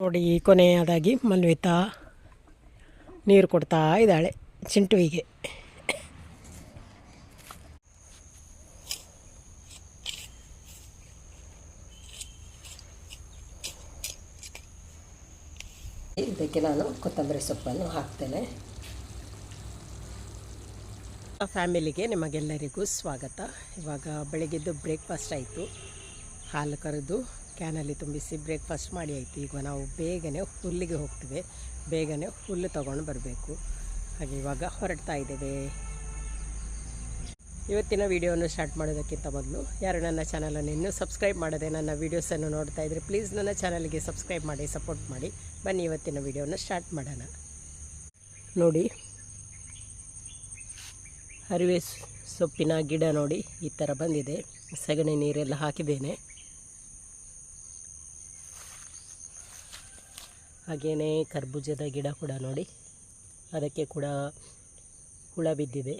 ನೋಡಿ ಕೊನೆಯದಾಗಿ ಮಲ್ವಿತಾ ನೀರು ಕೊಡ್ತಾ ಇದ್ದಾಳೆ ಚಿಂಟುವಿಗೆ. ಇದಕ್ಕೆ ನಾನು ಕೊತ್ತಂಬರಿ ಸೊಪ್ಪನ್ನು ಹಾಕ್ತೇನೆ. ಫ್ಯಾಮಿಲಿಗೆ ನಿಮಗೆಲ್ಲರಿಗೂ ಸ್ವಾಗತ. ಇವಾಗ ಬೆಳಗ್ಗೆದ್ದು ಬ್ರೇಕ್ಫಾಸ್ಟ್ ಆಯಿತು. ಹಾಲು ಕರೆದು ಕ್ಯಾನಲ್ಲಿ ತುಂಬಿಸಿ ಬ್ರೇಕ್ಫಾಸ್ಟ್ ಮಾಡಿ ಆಯಿತು. ಈಗ ನಾವು ಬೇಗನೆ ಹುಲ್ಲಿಗೆ ಹೋಗ್ತೇವೆ. ಬೇಗನೆ ಹುಲ್ಲು ತಗೊಂಡು ಬರಬೇಕು. ಹಾಗೆ ಇವಾಗ ಹೊರಡ್ತಾ ಇದ್ದೇವೆ. ಇವತ್ತಿನ ವಿಡಿಯೋವನ್ನು ಸ್ಟಾರ್ಟ್ ಮಾಡೋದಕ್ಕಿಂತ ಮೊದಲು ಯಾರು ನನ್ನ ಚಾನಲನ್ನು ಇನ್ನೂ ಸಬ್ಸ್ಕ್ರೈಬ್ ಮಾಡದೆ ನನ್ನ ವೀಡಿಯೋಸನ್ನು ನೋಡ್ತಾ ಇದ್ದರೆ ಪ್ಲೀಸ್ ನನ್ನ ಚಾನಲ್ಗೆ ಸಬ್ಸ್ಕ್ರೈಬ್ ಮಾಡಿ, ಸಪೋರ್ಟ್ ಮಾಡಿ. ಬನ್ನಿ ಇವತ್ತಿನ ವಿಡಿಯೋನ ಸ್ಟಾರ್ಟ್ ಮಾಡೋಣ. ನೋಡಿ ಹರಿವೆ ಸೊಪ್ಪಿನ ಗಿಡ ನೋಡಿ ಈ ಥರ ಬಂದಿದೆ. ಸಗಣಿ ನೀರೆಲ್ಲ ಹಾಕಿದ್ದೇನೆ. ಹಾಗೆಯೇ ಕರ್ಬೂಜದ ಗಿಡ ಕೂಡ ನೋಡಿ. ಅದಕ್ಕೆ ಕೂಡ ಹುಳ ಬಿದ್ದಿದೆ.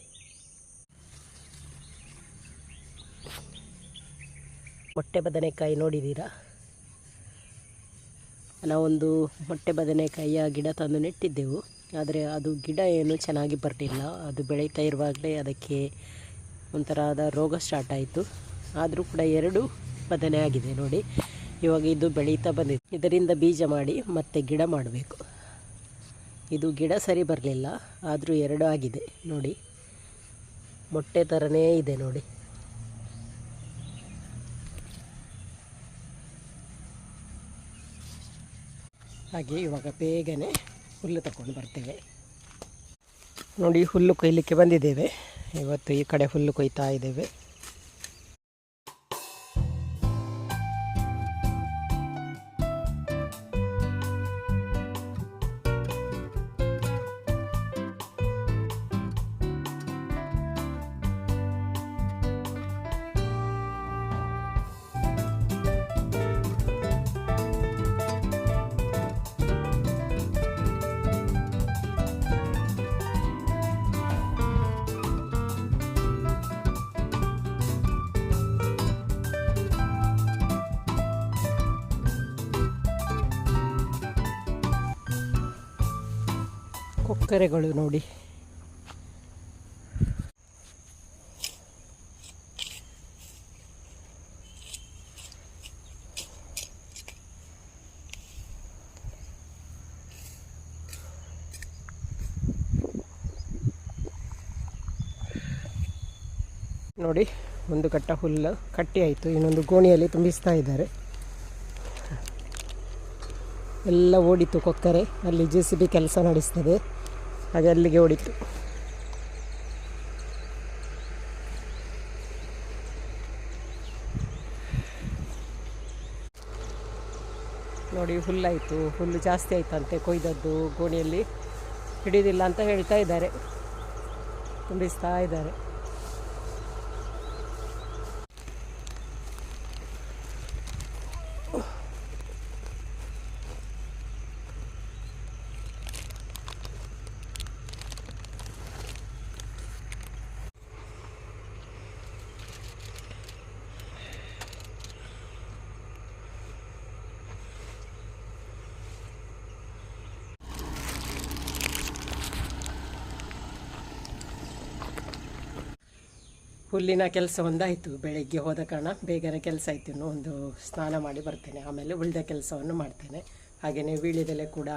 ಮೊಟ್ಟೆ ಬದನೆಕಾಯಿ ನೋಡಿದ್ದೀರಾ? ನಾವೊಂದು ಮೊಟ್ಟೆ ಬದನೆಕಾಯಿಯ ಗಿಡ ತಂದು ನೆಟ್ಟಿದ್ದೆವು. ಆದರೆ ಅದು ಗಿಡ ಏನು ಚೆನ್ನಾಗಿ ಬರಲಿಲ್ಲ. ಅದು ಬೆಳೀತಾ ಇರುವಾಗಲೇ ಅದಕ್ಕೆ ಒಂಥರದ ರೋಗ ಸ್ಟಾರ್ಟ್ ಆಯಿತು. ಆದರೂ ಕೂಡ ಎರಡು ಬದನೆ ಆಗಿದೆ ನೋಡಿ. ಇವಾಗ ಇದು ಬೆಳೀತಾ ಬಂದಿದೆ. ಇದರಿಂದ ಬೀಜ ಮಾಡಿ ಮತ್ತೆ ಗಿಡ ಮಾಡಬೇಕು. ಇದು ಗಿಡ ಸರಿ ಬರಲಿಲ್ಲ, ಆದರೂ ಎರಡು ಆಗಿದೆ. ನೋಡಿ, ಮೊಟ್ಟೆ ಥರನೇ ಇದೆ ನೋಡಿ. ಹಾಗೆ ಇವಾಗ ಬೇಗನೆ ಹುಲ್ಲು ತಗೊಂಡು ಬರ್ತೇವೆ. ನೋಡಿ, ಹುಲ್ಲು ಕೊಯ್ಲಿಕ್ಕೆ ಬಂದಿದ್ದೇವೆ. ಇವತ್ತು ಈ ಕಡೆ ಹುಲ್ಲು ಕೊಯ್ತಾ ಇದ್ದೇವೆ. ಕೊಕ್ಕರೆಗಳು ನೋಡಿ. ನೋಡಿ, ಒಂದು ಕಟ್ಟ ಹುಲ್ಲು ಕಟ್ಟಿ ಆಯಿತು. ಇನ್ನೊಂದು ಗೋಣಿಯಲ್ಲಿ ತುಂಬಿಸ್ತಾ ಇದ್ದಾರೆ. ಎಲ್ಲ ಓಡಿತು ಕೊಕ್ಕರೆ. ಅಲ್ಲಿ ಜೆ ಸಿ ಬಿ ಕೆಲಸ ನಡೆಸ್ತದೆ. ಹಾಗೆ ಅಲ್ಲಿಗೆ ಓಡಿತ್ತು ನೋಡಿ ಹುಲ್ಲಾಯಿತು ಹುಲ್ಲು ಜಾಸ್ತಿ ಆಯ್ತಂತೆ ಕೊಯ್ದದ್ದು. ಗೋಣಿಯಲ್ಲಿ ಹಿಡಿದಿಲ್ಲ ಅಂತ ಹೇಳ್ತಾ ಇದ್ದಾರೆ. ತುಂಬಿಸ್ತಾ ಇದ್ದಾರೆ. ಹುಲ್ಲಿನ ಕೆಲಸ ಒಂದಾಯಿತು, ಬೆಳಗ್ಗೆ ಹೋದ ಕಾರಣ ಬೇಗನೆ ಕೆಲಸ ಆಯಿತು. ಒಂದು ಸ್ನಾನ ಮಾಡಿ ಬರ್ತೇನೆ. ಆಮೇಲೆ ಉಳಿದ ಕೆಲಸವನ್ನು ಮಾಡ್ತೇನೆ. ಹಾಗೆಯೇ ವೀಳ್ಯದೆಲೆ ಕೂಡ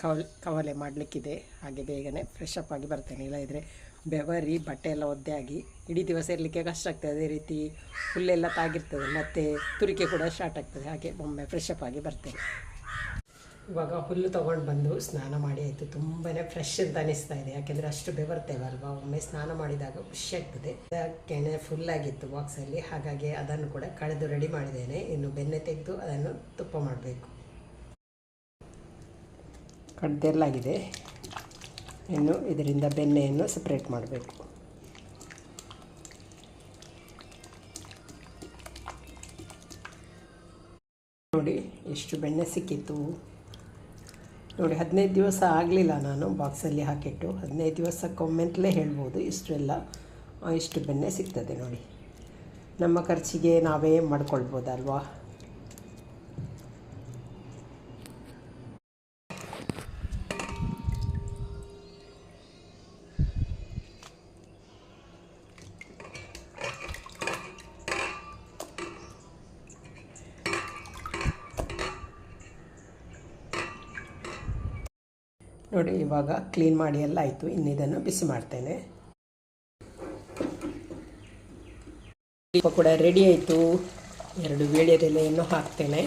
ಕವಲ್, ಕವಲೆ ಮಾಡಲಿಕ್ಕಿದೆ. ಹಾಗೆ ಬೇಗನೆ ಫ್ರೆಶ್ ಅಪ್ ಆಗಿ ಬರ್ತೇನೆ. ಇಲ್ಲದಿದ್ದರೆ ಬೆವರಿ, ಬಟ್ಟೆ ಎಲ್ಲ ಒದ್ದೆ ಆಗಿ ಇಡೀ ದಿವಸ ಇರಲಿಕ್ಕೆ ಕಷ್ಟ ಆಗ್ತದೆ. ಅದೇ ರೀತಿ ಹುಲ್ಲೆಲ್ಲ ತಾಗಿರ್ತದೆ. ಮತ್ತು ತುರಿಕೆ ಕೂಡ ಸ್ಟಾರ್ಟ್ ಆಗ್ತದೆ. ಹಾಗೆ ಒಮ್ಮೆ ಫ್ರೆಶ್ ಅಪ್ ಆಗಿ ಬರ್ತೇನೆ. ಇವಾಗ ಹುಲ್ಲು ತೊಗೊಂಡು ಬಂದು ಸ್ನಾನ ಮಾಡಿ ಆಯಿತು. ತುಂಬಾ ಫ್ರೆಶ್ ಅಂತ ಅನಿಸ್ತಾ ಇದೆ. ಯಾಕೆಂದರೆ ಅಷ್ಟು ಬೆವರ್ತೇವಲ್ವಾ? ಒಮ್ಮೆ ಸ್ನಾನ ಮಾಡಿದಾಗ ಖುಷಿ ಆಗ್ತದೆ. ಕೆನೆ ಫುಲ್ ಆಗಿತ್ತು ಬಾಕ್ಸಲ್ಲಿ ಹಾಗಾಗಿ ಅದನ್ನು ಕೂಡ ಕಳೆದು ರೆಡಿ ಮಾಡಿದ್ದೇನೆ. ಇನ್ನು ಬೆಣ್ಣೆ ತೆಗೆದು ಅದನ್ನು ತುಪ್ಪ ಮಾಡಬೇಕು. ಕಡ್ದೆಲ್ಲಾಗಿದೆ. ಇನ್ನು ಇದರಿಂದ ಬೆಣ್ಣೆಯನ್ನು ಸಪ್ರೇಟ್ ಮಾಡಬೇಕು. ನೋಡಿ, ಎಷ್ಟು ಬೆಣ್ಣೆ ಸಿಕ್ಕಿತ್ತು. ನೋಡಿ, ಹದಿನೈದು ದಿವಸ ಆಗಲಿಲ್ಲ ನಾನು ಬಾಕ್ಸಲ್ಲಿ ಹಾಕಿಟ್ಟು. ಹದಿನೈದು ದಿವಸಕ್ಕೊಮ್ಮೆಂತಲೇ ಹೇಳ್ಬೋದು ಇಷ್ಟೆಲ್ಲ ಇಷ್ಟು ಬೆಣ್ಣೆ ಸಿಗ್ತದೆ ನೋಡಿ. ನಮ್ಮ ಖರ್ಚಿಗೆ ನಾವೇ ಮಾಡ್ಕೊಳ್ಬೋದಲ್ವಾ? ನೋಡಿ, ಇವಾಗ ಕ್ಲೀನ್ ಮಾಡಿ ಎಲ್ಲ ಆಯಿತು. ಇನ್ನು ಇದನ್ನು ಬಿಸಿ ಮಾಡ್ತೇನೆ. ಕೂಡ ರೆಡಿ ಆಯಿತು. ಎರಡು ವೀಳ್ಯದೆಲೆಯನ್ನು ಹಾಕ್ತೇನೆ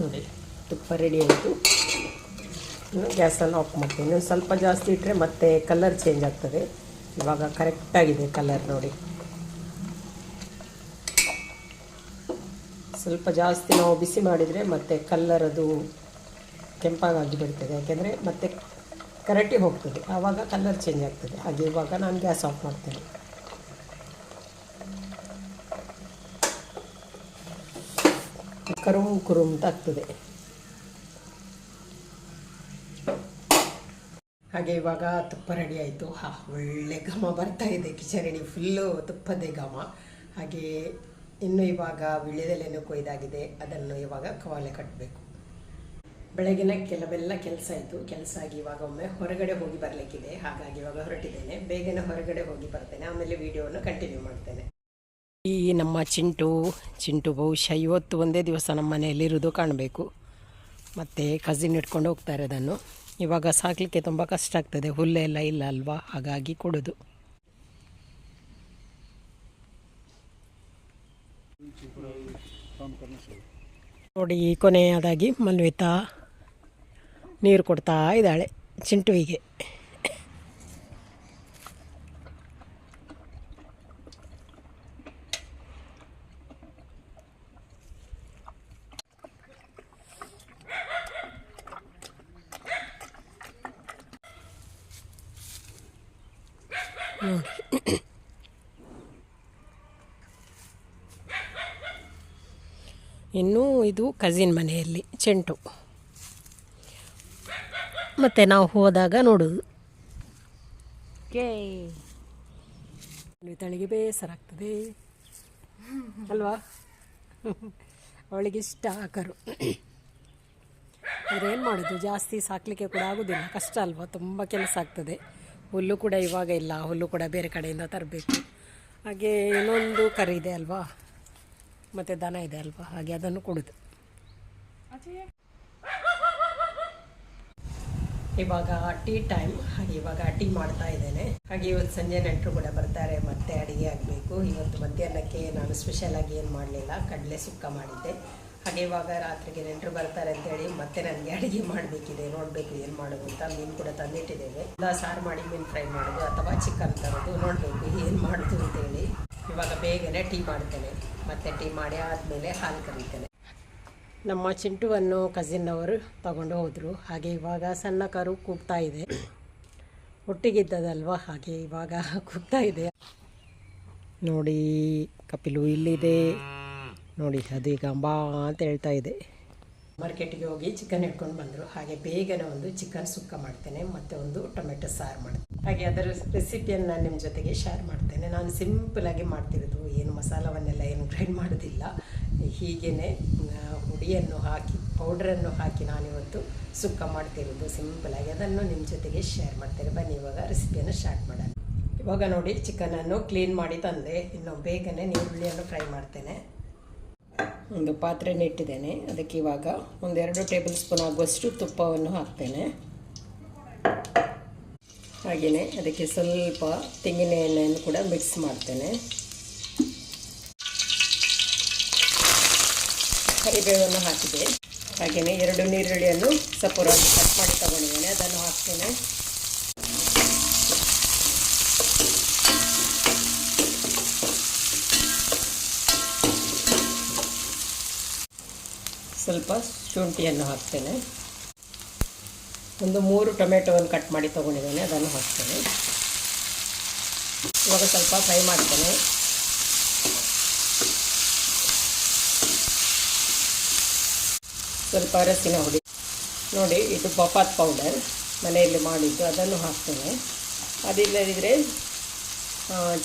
ನೋಡಿ ರೆಡಿ ಆಯಿತು. ಗ್ಯಾಸನ್ನು ಆಫ್ ಮಾಡ್ತೀನಿ. ಇನ್ನೊಂದು ಸ್ವಲ್ಪ ಜಾಸ್ತಿ ಇಟ್ಟರೆ ಮತ್ತೆ ಕಲರ್ ಚೇಂಜ್ ಆಗ್ತದೆ. ಇವಾಗ ಕರೆಕ್ಟಾಗಿದೆ ಕಲರ್ ನೋಡಿ. ಸ್ವಲ್ಪ ಜಾಸ್ತಿ ನಾವು ಬಿಸಿ ಮಾಡಿದರೆ ಮತ್ತೆ ಕಲ್ಲರ್ ಅದು ಕೆಂಪಾಗಿ ಬಿಡ್ತದೆ ಯಾಕೆಂದರೆ ಮತ್ತೆ ಕರಟಿ ಹೋಗ್ತದೆ. ಆವಾಗ ಕಲರ್ ಚೇಂಜ್ ಆಗ್ತದೆ. ಹಾಗೆ ಇವಾಗ ನಾನು ಗ್ಯಾಸ್ ಆಫ್ ಮಾಡ್ತೇನೆ. ಕರುಮ್ ಕುರುಮ್ ಅಂತ ಹಾಗೆ ಇವಾಗ ತುಪ್ಪ ರೆಡಿ ಆಯಿತು. ಹಾ, ಒಳ್ಳೆ ಘಮ ಬರ್ತಾ ಇದೆ. ಕಿಚರಣಿ ಫುಲ್ಲು ತುಪ್ಪದೇ ಘಮ. ಹಾಗೆ ಇನ್ನು ಇವಾಗ ವಿಳ್ಯದೆಲೆನೂ ಕೊಯ್ದಾಗಿದೆ. ಅದನ್ನು ಇವಾಗ ಕವಾಲೆ ಕಟ್ಟಬೇಕು ಬೆಳಗಿನ ಕೆಲವೆಲ್ಲ ಕೆಲಸ ಆಯಿತು. ಕೆಲಸ ಆಗಿ ಇವಾಗ ಒಮ್ಮೆ ಹೊರಗಡೆ ಹೋಗಿ ಬರಲಿಕ್ಕಿದೆ. ಹಾಗಾಗಿ ಇವಾಗ ಹೊರಟಿದ್ದೇನೆ. ಬೇಗನೆ ಹೊರಗಡೆ ಹೋಗಿ ಬರ್ತೇನೆ. ಆಮೇಲೆ ವಿಡಿಯೋವನ್ನು ಕಂಟಿನ್ಯೂ ಮಾಡ್ತೇನೆ. ಈ ನಮ್ಮ ಚಿಂಟು ಚಿಂಟು ಬಹುಶಃ ಇವತ್ತು ಒಂದೇ ದಿವಸ ನಮ್ಮ ಮನೆಯಲ್ಲಿರುವುದು ಕಾಣಬೇಕು. ಮತ್ತು ಕಸಿನ್ ಇಟ್ಕೊಂಡು ಹೋಗ್ತಾರೆ ಅದನ್ನು ಇವಾಗ ಸಾಕಲಿಕ್ಕೆ ತುಂಬ ಕಷ್ಟ ಆಗ್ತದೆ. ಹುಲ್ಲೆಲ್ಲ ಇಲ್ಲ ಅಲ್ವಾ? ಹಾಗಾಗಿ ಕೊಡೋದು. ನೋಡಿ ಕೊನೆಯದಾಗಿ ಮನ್ವಿತಾ ನೀರು ಕೊಡ್ತಾ ಇದ್ದಾಳೆ ಚಿಂಟುವಿಗೆ. ಇನ್ನು ಇದು ಕಸಿನ್ ಮನೆಯಲ್ಲಿ ಚೆಂಟು. ಮತ್ತೆ ನಾವು ಹೋದಾಗ ನೋಡೋದು. ತಳಿಗೆ ಬೇಸರ ಆಗ್ತದೆ ಅಲ್ವಾ? ಅವಳಿಗೆ ಇಷ್ಟ ಕರು ಆದರೆ ಏನು ಮಾಡೋದು? ಜಾಸ್ತಿ ಸಾಕಲಿಕ್ಕೆ ಕೂಡ ಆಗೋದಿಲ್ಲ. ಕಷ್ಟ ಅಲ್ವಾ? ತುಂಬ ಕೆಲಸ ಆಗ್ತದೆ. ಹುಲ್ಲು ಕೂಡ ಇವಾಗ ಇಲ್ಲ. ಹುಲ್ಲು ಕೂಡ ಬೇರೆ ಕಡೆಯಿಂದ ತರಬೇಕು. ಹಾಗೆ ಇನ್ನೊಂದು ಕರಿ ಇದೆ ಅಲ್ವಾ? ಮತ್ತು ದನ ಇದೆ ಅಲ್ವಾ? ಹಾಗೆ ಅದನ್ನು ಕೊಡುದು. ಇವಾಗ ಟೀ ಟೈಮ್, ಹಾಗೆ ಇವಾಗ ಟೀ ಮಾಡ್ತಾ ಇದ್ದೇನೆ. ಹಾಗೆ ಇವತ್ತು ಸಂಜೆ ನೆಂಟರು ಕೂಡ ಬರ್ತಾರೆ, ಮತ್ತೆ ಅಡುಗೆ ಆಗಬೇಕು. ಇವತ್ತು ಮಧ್ಯಾಹ್ನಕ್ಕೆ ನಾನು ಸ್ಪೆಷಲ್ ಆಗಿ ಏನು ಮಾಡಲಿಲ್ಲ, ಕಡಲೆ ಸುಕ್ಕ ಮಾಡಿದ್ದೆ. ಹಾಗೆ ಇವಾಗ ರಾತ್ರಿಗೆ ನೆಂಟರು ಬರ್ತಾರೆ ಅಂತೇಳಿ ಮತ್ತೆ ನನಗೆ ಅಡುಗೆ ಮಾಡಬೇಕಿದೆ, ನೋಡಬೇಕು ಏನು ಮಾಡೋದು ಅಂತ ಮೀನು ಕೂಡ ತಂದಿಟ್ಟಿದ್ದೇವೆ. ಸಾರು ಮಾಡಿ ಮೀನು ಫ್ರೈ ಮಾಡೋದು, ಅಥವಾ ಚಿಕನ್ ತರೋದು, ನೋಡಬೇಕು ಏನು ಮಾಡೋದು ಅಂತೇಳಿ. ಇವಾಗ ಬೇಗನೆ ಟೀ ಮಾಡ್ತೇನೆ. ಮತ್ತೆ ಟೀ ಮಾಡಿ ಆದಮೇಲೆ ಹಾಲು ಕರೀತೇನೆ. ನಮ್ಮ ಚಿಂಟುವನ್ನು ಕಸಿನ್ ಅವರು ತಗೊಂಡು ಹೋದರು. ಹಾಗೆ ಇವಾಗ ಸಣ್ಣ ಕರು ಕೂಗ್ತಾ ಇದೆ. ಒಟ್ಟಿಗಿದ್ದದಲ್ವ ಹಾಗೆ ಇವಾಗ ಕೂಗ್ತಾ ಇದೆ. ನೋಡಿ, ಕಪಿಲು ಇಲ್ಲಿದೆ. ನೋಡಿ ಅದೀಗ ಅಂಬಾ ಅಂತ ಹೇಳ್ತಾ ಇದೆ. ಮಾರ್ಕೆಟಿಗೆ ಹೋಗಿ ಚಿಕನ್ ಇಟ್ಕೊಂಡು ಬಂದರು. ಹಾಗೆ ಬೇಗನೆ ಒಂದು ಚಿಕನ್ ಸುಕ್ಕ ಮಾಡ್ತೇನೆ, ಮತ್ತು ಒಂದು ಟೊಮೆಟೊ ಸಾರು ಮಾಡ್ತೇನೆ. ಹಾಗೆ ಅದರ ರೆಸಿಪಿಯನ್ನು ನಾನು ನಿಮ್ಮ ಜೊತೆಗೆ ಶೇರ್ ಮಾಡ್ತೇನೆ. ನಾನು ಸಿಂಪಲಾಗಿ ಮಾಡ್ತಿರೋದು ಏನು ಮಸಾಲವನ್ನೆಲ್ಲ ಏನು ಗ್ರೈಂಡ್ ಮಾಡೋದಿಲ್ಲ. ಹೀಗೇ ಹುಡಿಯನ್ನು ಹಾಕಿ ಪೌಡ್ರನ್ನು ಹಾಕಿ ನಾನಿವತ್ತು ಸುಕ್ಕ ಮಾಡ್ತಿರೋದು ಸಿಂಪಲಾಗಿ ಅದನ್ನು ನಿಮ್ಮ ಜೊತೆಗೆ ಶೇರ್ ಮಾಡ್ತೇನೆ. ಬನ್ನಿ, ಇವಾಗ ರೆಸಿಪಿಯನ್ನು ಸ್ಟಾರ್ಟ್ ಮಾಡೋಣ. ಇವಾಗ ನೋಡಿ ಚಿಕನನ್ನು ಕ್ಲೀನ್ ಮಾಡಿ ತಂದೆ. ಇನ್ನು ಬೇಗನೆ ನೀರುಳ್ಳಿಯನ್ನು ಫ್ರೈ ಮಾಡ್ತೇನೆ. ಒಂದು ಪಾತ್ರೆನ ಇಟ್ಟಿದ್ದೇನೆ. ಅದಕ್ಕೆ ಇವಾಗ ಒಂದೆರಡು ಟೇಬಲ್ ಸ್ಪೂನ್ ಆಗುವಷ್ಟು ತುಪ್ಪವನ್ನು ಹಾಕ್ತೇನೆ. ಹಾಗೆಯೇ ಅದಕ್ಕೆ ಸ್ವಲ್ಪ ತೆಂಗಿನ ಎಣ್ಣೆಯನ್ನು ಕೂಡ ಮಿಕ್ಸ್ ಮಾಡ್ತೇನೆ. ಕರಿಬೇವನ್ನು ಹಾಕಿದೆ. ಹಾಗೆಯೇ ಎರಡು ನೀರುಳ್ಳಿಯನ್ನು ಸಪೂರಾಗಿ ಕಟ್ ಮಾಡಿ ತಗೊಂಡಿದ್ದೇನೆ. ಅದನ್ನು ಹಾಕ್ತೇನೆ. ಸ್ವಲ್ಪ ಶುಂಠಿಯನ್ನು ಹಾಕ್ತೇನೆ. ಒಂದು ಮೂರು ಟೊಮೆಟೊವನ್ನು ಕಟ್ ಮಾಡಿ ತೊಗೊಂಡಿದ್ದೇನೆ, ಅದನ್ನು ಹಾಕ್ತೇನೆ. ಇವಾಗ ಸ್ವಲ್ಪ ಫ್ರೈ ಮಾಡ್ತೇನೆ. ಸ್ವಲ್ಪ ಅರಸಿನ ಹುಡಿ, ನೋಡಿ ಇದು ಬಫಾತ್ ಪೌಡರ್ ಮನೆಯಲ್ಲಿ ಮಾಡಿದ್ದು, ಅದನ್ನು ಹಾಕ್ತೇನೆ. ಅದಿಲ್ಲದಿದ್ದರೆ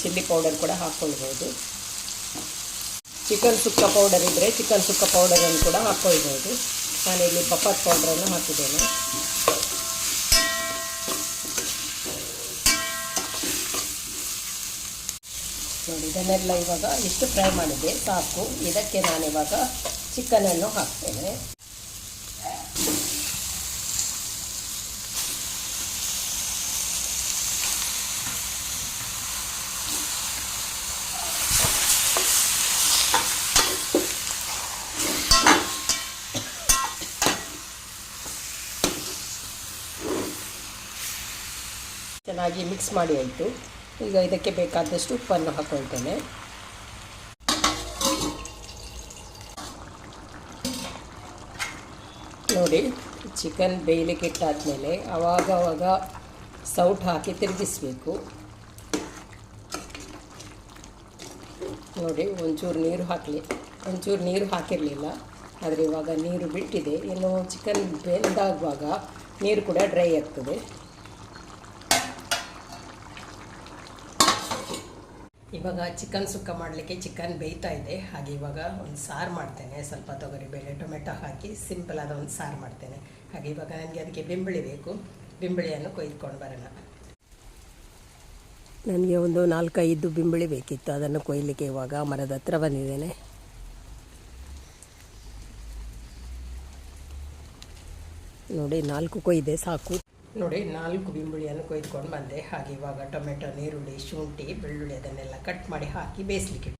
ಚಿಲ್ಲಿ ಪೌಡರ್ ಕೂಡ ಹಾಕ್ಕೊಳ್ಬೋದು. ಚಿಕನ್ ಸುಕ್ಕ ಪೌಡರ್ ಇದ್ದರೆ ಚಿಕನ್ ಸುಕ್ಕ ಪೌಡರನ್ನು ಕೂಡ ಹಾಕ್ಕೊಳ್ಬೋದು ನಾನಿಲ್ಲಿ ಪಪ್ಪತ್ ಪೌಡ್ರನ್ನು ಹಾಕಿದ್ದೇನೆ. ನೋಡಿ, ಇದನ್ನೆಲ್ಲ ಇವಾಗ ಇಷ್ಟು ಫ್ರೈ ಮಾಡಿದೆ ಸಾಕು. ಇದಕ್ಕೆ ನಾನಿವಾಗ ಚಿಕನನ್ನು ಹಾಕ್ತೇನೆ. ಚೆನ್ನಾಗಿ ಮಿಕ್ಸ್ ಮಾಡಿ ಆಯಿತು. ಈಗ ಇದಕ್ಕೆ ಬೇಕಾದಷ್ಟು ಉಪ್ಪನ್ನು ಹಾಕ್ಕೊಳ್ತೇನೆ ನೋಡಿ ಚಿಕನ್ ಬೇಯಲಿಕ್ಕೆ ಇಟ್ಟಾದಮೇಲೆ ಅವಾಗವಾಗ ಸೌಟ್ ಹಾಕಿ ತಿರುಗಿಸ್ಬೇಕು. ನೋಡಿ, ಒಂಚೂರು ನೀರು ಹಾಕಲಿ. ಒಂಚೂರು ನೀರು ಹಾಕಿರಲಿಲ್ಲ, ಆದರೆ ಇವಾಗ ನೀರು ಬಿಟ್ಟಿದೆ. ಇನ್ನು ಚಿಕನ್ ಬೆಂದಾಗುವಾಗ ನೀರು ಕೂಡ ಡ್ರೈ ಆಗ್ತದೆ. ಇವಾಗ ಚಿಕನ್ ಸುಕ್ಕ ಮಾಡಲಿಕ್ಕೆ ಚಿಕನ್ ಬೇಯ್ತಾ ಇದೆ. ಹಾಗೆ ಇವಾಗ ಒಂದು ಸಾರು ಮಾಡ್ತೇನೆ. ಸ್ವಲ್ಪ ತೊಗರಿಬೇಳೆ, ಟೊಮೆಟೊ ಹಾಕಿ ಸಿಂಪಲ್ ಆದ ಒಂದು ಸಾರು ಮಾಡ್ತೇನೆ. ಹಾಗೆ ಇವಾಗ ನನಗೆ ಅದಕ್ಕೆ ಬೆಂಬಳಿ ಬೇಕು. ಬೆಂಬಳಿಯನ್ನು ಕೊಯ್ದುಕೊಂಡು ಬರೋಣ. ನನಗೆ ಒಂದು ನಾಲ್ಕೈದು ಬಿಂಬಳಿ ಬೇಕಿತ್ತು. ಅದನ್ನು ಕೊಯ್ಲಿಕ್ಕೆ ಇವಾಗ ಮರದ ಹತ್ರ ಬಂದಿದ್ದೇನೆ. ನೋಡಿ, ನಾಲ್ಕು ಕೊಯ್ದೆ ಸಾಕು. ನೋಡಿ, ನಾಲ್ಕು ಬಿಂಬುಳಿಯನ್ನು ಕೊಯ್ದುಕೊಂಡು ಬಂದೆ. ಹಾಗೆ ಇವಾಗ ಟೊಮೆಟೊ ನೀರುಳ್ಳಿ ಶುಂಠಿ, ಬೆಳ್ಳುಳ್ಳಿ ಅದನ್ನೆಲ್ಲ ಕಟ್ ಮಾಡಿ ಹಾಕಿ ಬೇಯಿಸ್ಲಿಕ್ಕೆ.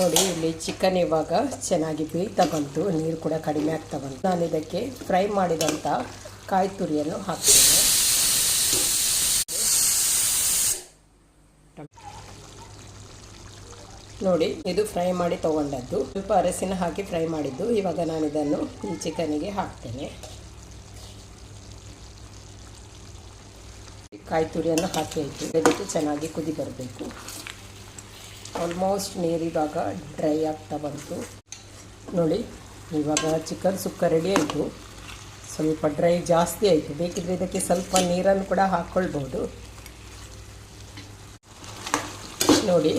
ನೋಡಿ, ಇಲ್ಲಿ ಚಿಕನ್ ಇವಾಗ ಚೆನ್ನಾಗಿ ಬೇಯ್ತಾ ಬಂತು. ನೀರು ಕೂಡ ಕಡಿಮೆ ಆಗ್ತಾ ಬಂತು. ನಾನು ಇದಕ್ಕೆ ಫ್ರೈ ಮಾಡಿದಂಥ ಕಾಯಿ ತುರಿಯನ್ನು ಹಾಕ್ತೇನೆ. ನೋಡಿ, ಇದು ಫ್ರೈ ಮಾಡಿ ತಗೊಂಡದ್ದು. ಸ್ವಲ್ಪ ಅರಸಿನ ಹಾಕಿ ಫ್ರೈ ಮಾಡಿದ್ದು. ಇವಾಗ ನಾನು ಇದನ್ನು ಈ ಚಿಕನಿಗೆ ಹಾಕ್ತೇನೆ. ಕಾಯಿ ತುರಿಯನ್ನು ಹಾಕಿ ಆಯಿತು ಅದಕ್ಕೆ ಚೆನ್ನಾಗಿ ಕುದಿ ಬರಬೇಕು. ಆಲ್ಮೋಸ್ಟ್ ನೀರಿವಾಗ ಡ್ರೈ ಆಗ್ತಾ ಬಂತು. ನೋಡಿ, ಇವಾಗ ಚಿಕನ್ ಸುಕ್ಕ ರೆಡಿ ಆಯಿತು. ಸ್ವಲ್ಪ ಡ್ರೈ ಜಾಸ್ತಿ ಆಯಿತು. ಬೇಕಿದ್ರೆ ಇದಕ್ಕೆ ಸ್ವಲ್ಪ ನೀರನ್ನು ಕೂಡ ಹಾಕ್ಕೊಳ್ಬೋದು ನೋಡಿ,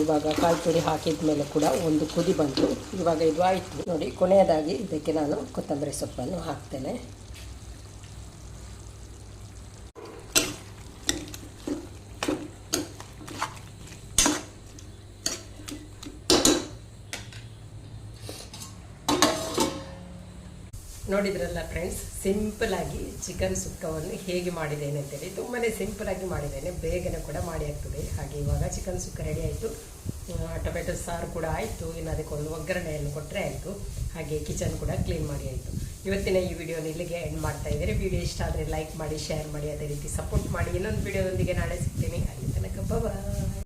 ಇವಾಗ ಕಾಯಿ ತುರಿ ಹಾಕಿದ ಮೇಲೆ ಕೂಡ ಒಂದು ಕುದಿ ಬಂತು. ಇವಾಗ ಇದು ಆಯಿತು. ನೋಡಿ, ಕೊನೆಯದಾಗಿ ಇದಕ್ಕೆ ನಾನು ಕೊತ್ತಂಬರಿ ಸೊಪ್ಪನ್ನು ಹಾಕ್ತೇನೆ. ನೋಡಿದ್ರಲ್ಲ ಫ್ರೆಂಡ್ಸ್ ಸಿಂಪಲ್ ಆಗಿ ಚಿಕನ್ ಸುಕ್ಕವನ್ನು ಹೇಗೆ ಮಾಡಿದ್ದೇನೆ ಅಂತೇಳಿ ತುಂಬಾ ಸಿಂಪಲ್ ಆಗಿ ಮಾಡಿದ್ದೇನೆ, ಬೇಗನೆ ಕೂಡ ಮಾಡಿ ಆಗ್ತದೆ. ಹಾಗೆ ಇವಾಗ ಚಿಕನ್ ಸುಕ್ಕ ರೆಡಿ ಆಯಿತು. ಟೊಮೆಟೊ ಸಾರು ಕೂಡ ಆಯಿತು. ಇನ್ನು ಅದಕ್ಕೊಂದು ಒಗ್ಗರಣೆಯನ್ನು ಕೊಟ್ಟರೆ ಆಯಿತು. ಹಾಗೆ ಕಿಚನ್ ಕೂಡ ಕ್ಲೀನ್ ಮಾಡಿ ಆಯಿತು. ಇವತ್ತಿನ ಈ ವಿಡಿಯೋನ ಇಲ್ಲಿಗೆ ಎಂಡ್ ಮಾಡ್ತಾ ಇದ್ದಾರೆ ವಿಡಿಯೋ ಇಷ್ಟ ಆದರೆ ಲೈಕ್ ಮಾಡಿ ಶೇರ್ ಮಾಡಿ, ಅದೇ ರೀತಿ ಸಪೋರ್ಟ್ ಮಾಡಿ. ಇನ್ನೊಂದು ವಿಡಿಯೋದೊಂದಿಗೆ ನಾಳೆ ಸಿಗ್ತೀನಿ. ಅಲ್ಲಿ ತನಕ ಬಾಯ್